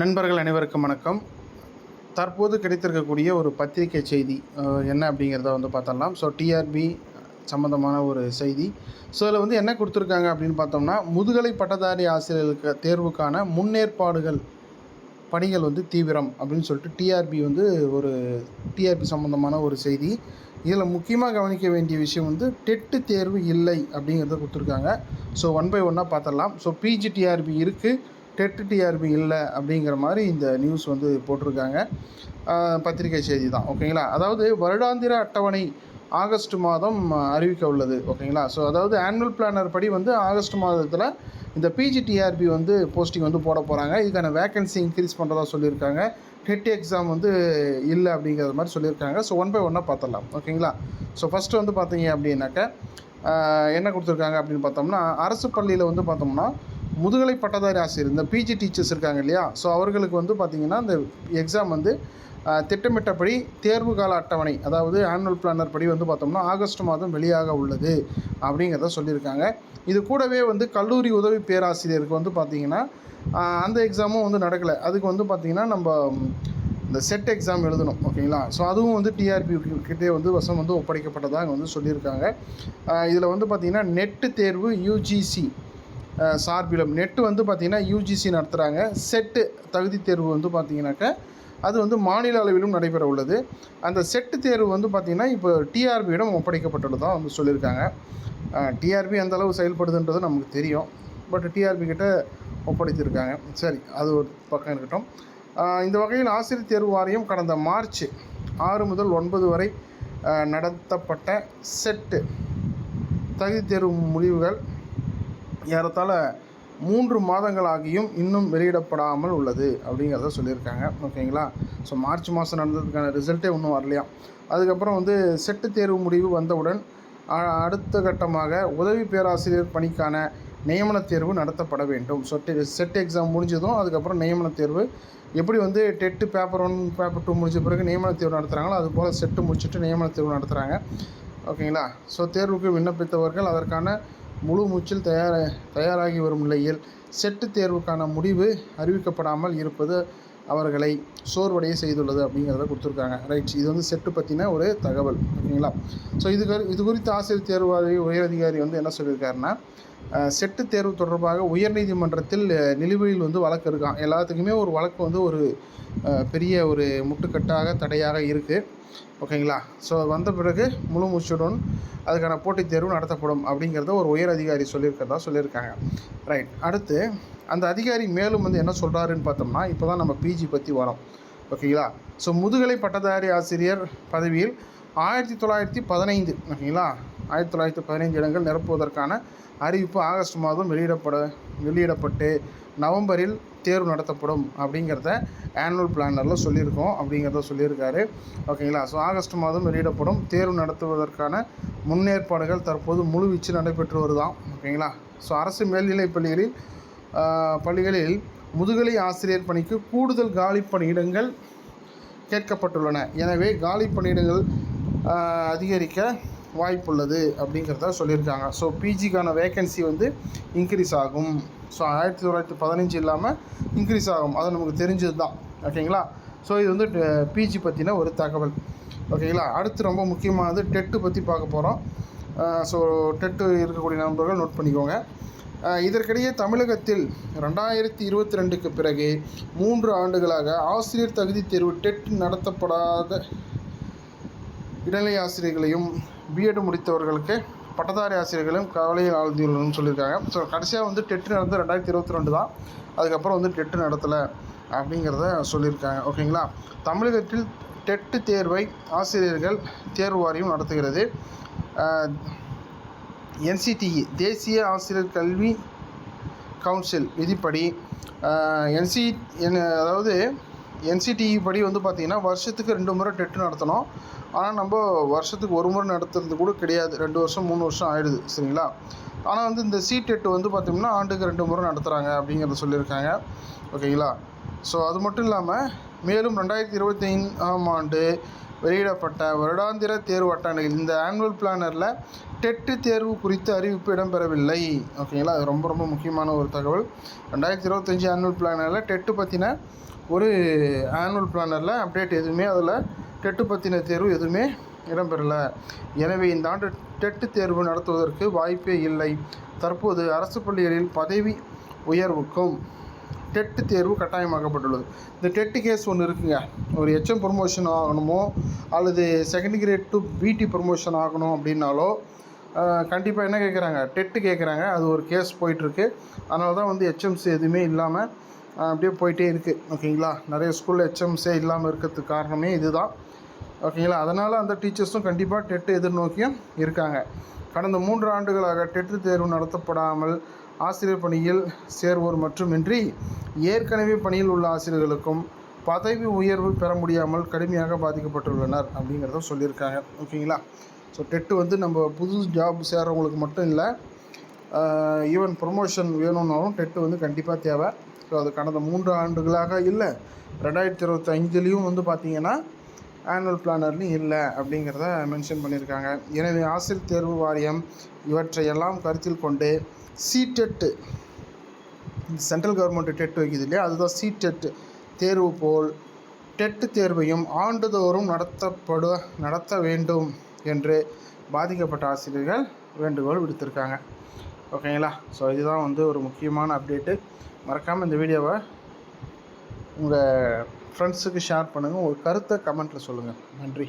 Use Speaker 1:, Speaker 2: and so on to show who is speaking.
Speaker 1: நண்பர்கள் அனைவருக்கும் வணக்கம். தற்போது கிடைத்திருக்கக்கூடிய ஒரு பத்திரிகை செய்தி என்ன அப்படிங்கிறத வந்து பார்த்தலாம் ஸோ டிஆர்பி சம்மந்தமான ஒரு செய்தி. ஸோ அதில் வந்து என்ன கொடுத்துருக்காங்க அப்படின்னு பார்த்தோம்னா முதுகலை பட்டதாரி ஆசிரியர்களுக்கு தேர்வுக்கான முன்னேற்பாடுகள் பணிகள் வந்து தீவிரம் அப்படின்னு சொல்லிட்டு டிஆர்பி வந்து ஒரு டிஆர்பி சம்மந்தமான ஒரு செய்தி. இதில் முக்கியமாக கவனிக்க வேண்டிய விஷயம் வந்து டெட்டு தேர்வு இல்லை அப்படிங்கிறத கொடுத்துருக்காங்க. ஸோ ஒன் பை ஒன்னாக பார்த்துடலாம். ஸோ பிஜி டிஆர்பி இருக்குது டெட்டு டிஆர்பி இல்லை அப்படிங்கிற மாதிரி இந்த நியூஸ் வந்து போட்டிருக்காங்க. பத்திரிகை செய்தி தான் ஓகேங்களா? அதாவது வருடாந்திர அட்டவணை ஆகஸ்ட் மாதம் அறிவிக்க உள்ளது ஓகேங்களா? ஸோ அதாவது ஆனுவல் பிளானர் படி வந்து ஆகஸ்ட் மாதத்தில் இந்த பிஜிடிஆர்பி வந்து போஸ்டிங் வந்து போட போகிறாங்க இதுக்கான வேகன்சி இன்க்ரீஸ் பண்ணுறதா சொல்லியிருக்காங்க. டெட் எக்ஸாம் வந்து இல்லை அப்படிங்கிற மாதிரி சொல்லியிருக்காங்க. ஸோ ஒன் பை ஒன்னாக பார்த்துடலாம் ஓகேங்களா? ஸோ ஃபஸ்ட்டு வந்து பார்த்தீங்க அப்படின்னாக்க என்ன கொடுத்துருக்காங்க அப்படின்னு பார்த்தோம்னா அரசு பள்ளியில் வந்து பார்த்தோம்னா முதுகலை பட்டதாரி ஆசிரியர் இந்த பிஜி டீச்சர்ஸ் இருக்காங்க இல்லையா? ஸோ அவர்களுக்கு வந்து பார்த்திங்கன்னா இந்த எக்ஸாம் வந்து திட்டமிட்டபடி தேர்வு கால அட்டவணை அதாவது ஆனுவல் பிளானர் படி வந்து பார்த்தோம்னா ஆகஸ்ட் மாதம் வெளியாக உள்ளது அப்படிங்கிறத சொல்லியிருக்காங்க. இது கூடவே வந்து கல்லூரி உதவி பேராசிரியருக்கு வந்து பார்த்திங்கன்னா அந்த எக்ஸாமும் வந்து நடக்கலை. அதுக்கு வந்து பார்த்திங்கன்னா நம்ம இந்த செட் எக்ஸாம் எழுதணும் ஓகேங்களா? ஸோ அதுவும் வந்து டிஆர்பி கிட்டே வந்து வசம் வந்து ஒப்படைக்கப்பட்டதாக வந்து சொல்லியிருக்காங்க. இதில் வந்து பார்த்திங்கன்னா நெட்டு தேர்வு யூஜிசி சார்பிலும். நெட்டு வந்து பார்த்திங்கன்னா யூஜிசி நடத்துகிறாங்க செட்டு தகுதி தேர்வு வந்து பார்த்திங்கனாக்கா அது வந்து மாநில அளவிலும் நடைபெற உள்ளது. அந்த செட்டு தேர்வு வந்து பார்த்திங்கன்னா இப்போ டிஆர்பியிடம் ஒப்படைக்கப்பட்டுள்ளதாக வந்து சொல்லியிருக்காங்க. டிஆர்பி எந்த அளவு செயல்படுதுன்றது நமக்கு தெரியும். பட் டிஆர்பி கிட்ட ஒப்படைத்திருக்காங்க. சரி அது ஒரு பக்கம் இருக்கட்டும். இந்த வகையில் ஆசிரியர் தேர்வு வாரியம் கடந்த மார்ச் ஆறு முதல் ஒன்பது வரை நடத்தப்பட்ட செட்டு தகுதி தேர்வு முடிவுகள் ஏறத்தாழ மூன்று மாதங்களாகியும் இன்னும் வெளியிடப்படாமல் உள்ளது அப்படிங்கிறத சொல்லியிருக்காங்க. ஓகேங்களா? ஸோ மார்ச் மாதம் நடந்ததுக்கான ரிசல்ட்டே இன்னும் வரலையாம் அதுக்கப்புறம் வந்து செட்டு தேர்வு முடிவு வந்தவுடன் அ- அடுத்த கட்டமாக உதவி பேராசிரியர் பணிக்கான நியமன தேர்வு நடத்தப்பட வேண்டும். ஸோ செட் எக்ஸாம் முடிஞ்சதும் அதுக்கப்புறம் நியமன தேர்வு. எப்படி வந்து TET paper one paper two முடிஞ்ச பிறகு நியமன தேர்வு நடத்துகிறாங்களோ அது போல் செட்டு முடிச்சுட்டு நியமன தேர்வு நடத்துகிறாங்க ஓகேங்களா? ஸோ தேர்வுக்கு விண்ணப்பித்தவர்கள் அதற்கான முழு மூச்சில் தயார தயாராகி வரும் நிலையில் செட்டு தேர்வுக்கான முடிவு அறிவிக்கப்படாமல் இருப்பது அவர்களை சோர்வடைய செய்துள்ளது அப்படிங்கிறத கொடுத்துருக்காங்க. ரைட் இது வந்து செட்டு பற்றின ஒரு தகவல். ஓகேங்களா? ஸோ இது கரு- இது குறித்து ஆசிரியர் தேர்வாதி உயரதிகாரி வந்து என்ன சொல்லியிருக்காருன்னா செட்டு தேர்வு தொடர்பாக உயர்நீதிமன்றத்தில் நிலுவையில் வந்து வழக்கு இருக்கான் எல்லாத்துக்குமே ஒரு வழக்கு வந்து ஒரு பெரிய ஒரு முட்டுக்கட்டாக தடையாக இருக்குது ஓகேங்களா? ஸோ வந்த பிறகு முழு மூச்சுடன் அதுக்கான போட்டித் தேர்வு நடத்தப்படும் அப்படிங்கிறத ஒரு உயர் அதிகாரி சொல்லியிருக்கிறதா சொல்லியிருக்காங்க. ரைட் அடுத்து அந்த அதிகாரி மேலும் வந்து என்ன சொல்கிறாருன்னு பார்த்தோம்னா இப்போ தான் நம்ம பிஜி பற்றி வரோம். ஓகேங்களா? ஸோ முதுகலை பட்டதாரி ஆசிரியர் பதவியில் ஆயிரத்தி தொள்ளாயிரத்தி பதினைந்து ஓகேங்களா? ஆயிரத்தி தொள்ளாயிரத்தி பதினைந்து இடங்கள் நிரப்புவதற்கான அறிவிப்பு ஆகஸ்ட் மாதம் வெளியிடப்பட வெளியிடப்பட்டு நவம்பரில் தேர்வு நடத்தப்படும் அப்படிங்கிறத ஆனுவல் பிளானரில் சொல்லியிருக்கோம் அப்படிங்கிறத சொல்லியிருக்காரு. ஓகேங்களா? ஸோ ஆகஸ்ட் மாதம் வெளியிடப்படும். தேர்வு நடத்துவதற்கான முன்னேற்பாடுகள் தற்போது முழுவீச்சு நடைபெற்று வருதாம். ஓகேங்களா? ஸோ அரசு மேல்நிலைப் பள்ளிகளில் பள்ளிகளில் முதுகலை ஆசிரியர் பணிக்கு கூடுதல் காலி பணியிடங்கள் கேட்கப்பட்டுள்ளன. எனவே காலி பணியிடங்கள் அதிகரிக்க வாய்ப்புள்ளது அப்படிங்கிறத சொல்லியிருக்காங்க. ஸோ பிஜிக்கான வேகன்சி வந்து இன்க்ரீஸ் ஆகும். ஸோ ஆயிரத்தி தொள்ளாயிரத்தி பதினஞ்சு இல்லாமல் இன்க்ரீஸ் ஆகும். அது நமக்கு தெரிஞ்சது தான் ஓகேங்களா ஸோ இது வந்து பிஜி பற்றின ஒரு தகவல். ஓகேங்களா அடுத்து ரொம்ப முக்கியமானது டெட்டு பற்றி பார்க்க போகிறோம் ஸோ டெட்டு இருக்கக்கூடிய நண்பர்கள் நோட் பண்ணிக்கோங்க. இதற்கிடையே தமிழகத்தில் ரெண்டாயிரத்தி இருபத்தி ரெண்டுக்கு பிறகு மூன்று ஆண்டுகளாக ஆசிரியர் தகுதி தேர்வு டெட் நடத்தப்படாத இடைநிலை ஆசிரியர்களையும் பிஎட் முடித்தவர்களுக்கு பட்டதாரி ஆசிரியர்களும் கவலையில் ஆழ்ந்துள்ளதுன்னு சொல்லியிருக்காங்க. ஸோ கடைசியாக வந்து டெட்டு நடந்து ரெண்டாயிரத்தி இருபத்தி ரெண்டு தான். அதுக்கப்புறம் வந்து டெட்டு நடத்தலை அப்படிங்கிறத சொல்லியிருக்காங்க. ஓகேங்களா தமிழகத்தில் டெட்டு தேர்வை ஆசிரியர்கள் தேர்வு வாரியம் நடத்துகிறது. என்சிடிஇ தேசிய ஆசிரியர் கல்வி கவுன்சில் விதிப்படி என்சி என் அதாவது என்சிடிஇ படி வந்து பார்த்திங்கன்னா வருஷத்துக்கு ரெண்டு முறை டெட்டு நடத்தணும். ஆனால் நம்ம வருஷத்துக்கு ஒரு முறை நடத்துறது கூட கிடையாது. ரெண்டு வருஷம் மூணு வருஷம் ஆயிடுது. சரிங்களா? ஆனால் வந்து இந்த சி டெட்டு வந்து பார்த்திங்கன்னா ஆண்டுக்கு ரெண்டு முறை நடத்துகிறாங்க அப்படிங்கிறத சொல்லியிருக்காங்க. ஓகேங்களா? ஸோ அது மட்டும் இல்லாமல் மேலும் ரெண்டாயிரத்தி இருபத்தி ஐந்தாம் ஆண்டு வெளியிடப்பட்ட வருடாந்திர தேர்வு அட்டவணையில் இந்த ஆனுவல் பிளானரில் டெட்டு தேர்வு குறித்து அறிவிப்பு இடம்பெறவில்லை. ஓகேங்களா? அது ரொம்ப ரொம்ப முக்கியமான ஒரு தகவல். ரெண்டாயிரத்தி இருபத்தஞ்சி ஆனுவல் பிளானரில் டெட்டு பற்றின ஒரு ஆனுவல் பிளானரில் அப்டேட் எதுவுமே அதில் டெட்டு பற்றின தேர்வு எதுவுமே இடம்பெறலை. எனவே இந்த ஆண்டு டெட்டு தேர்வு நடத்துவதற்கு வாய்ப்பே இல்லை. தற்போது அரசு பள்ளிகளில் பதவி உயர்வுக்கும் டெட்டு தேர்வு கட்டாயமாக்கப்பட்டுள்ளது. இந்த டெட்டு கேஸ் ஒன்று இருக்குங்க. ஒரு ஹெச்எம் ப்ரொமோஷன் ஆகணுமோ அல்லது second grade to BT promotion ஆகணும் அப்படின்னாலோ கண்டிப்பாக என்ன கேட்குறாங்க டெட்டு கேட்குறாங்க அது ஒரு கேஸ் போயிட்டுருக்கு அதனால தான் வந்து ஹெச்எம்சி எதுவுமே இல்லாமல் அப்படியே போயிட்டே இருக்குது ஓகேங்களா? நிறைய ஸ்கூலில் ஹெச்எம்ஸே இல்லாமல் இருக்கிறதுக்கு காரணமே இதுதான். ஓகேங்களா? அதனால் அந்த டீச்சர்ஸும் கண்டிப்பாக டெட்டு எதிர்நோக்கியும் இருக்காங்க. கடந்த மூன்று ஆண்டுகளாக டெட்டு தேர்வு நடத்தப்படாமல் ஆசிரியர் பணியில் சேர்வோர் மட்டுமின்றி ஏற்கனவே பணியில் உள்ள ஆசிரியர்களுக்கும் பதவி உயர்வு பெற முடியாமல் கடுமையாக பாதிக்கப்பட்டுள்ளனர் அப்படிங்கிறத சொல்லியிருக்காங்க. ஓகேங்களா? ஸோ டெட்டு வந்து நம்ம புது ஜாப் சேர்கிறவங்களுக்கு மட்டும் இல்லை ஈவன் ப்ரொமோஷன் வேணும்னாலும் டெட்டு வந்து கண்டிப்பாக தேவை. ஸோ அது கடந்த மூன்று ஆண்டுகளாக இல்லை. ரெண்டாயிரத்தி இருபத்தி அஞ்சுலேயும் வந்து பார்த்திங்கன்னா ஆனுவல் பிளானர்லையும் இல்லை அப்படிங்கிறத மென்ஷன் பண்ணியிருக்காங்க எனவே ஆசிரியர் தேர்வு வாரியம் இவற்றையெல்லாம் கருத்தில் கொண்டு சிடெட்டு சென்ட்ரல் கவர்மெண்ட் டெட் வைக்குது இல்லையா? அதுதான் சிடெட் தேர்வு போல் டெட்டு தேர்வையும் ஆண்டுதோறும் நடத்தப்படு நடத்த வேண்டும் என்று பாதிக்கப்பட்ட ஆசிரியர்கள் வேண்டுகோள் விடுத்திருக்காங்க. ஓகேங்களா ஸோ இதுதான் வந்து ஒரு முக்கியமான அப்டேட்டு மறக்காமல் இந்த வீடியோவை உங்கள் ஃப்ரெண்ட்ஸுக்கு ஷேர் பண்ணுங்கள் உங்கள் கருத்தை கமெண்ட்டில் சொல்லுங்கள் நன்றி.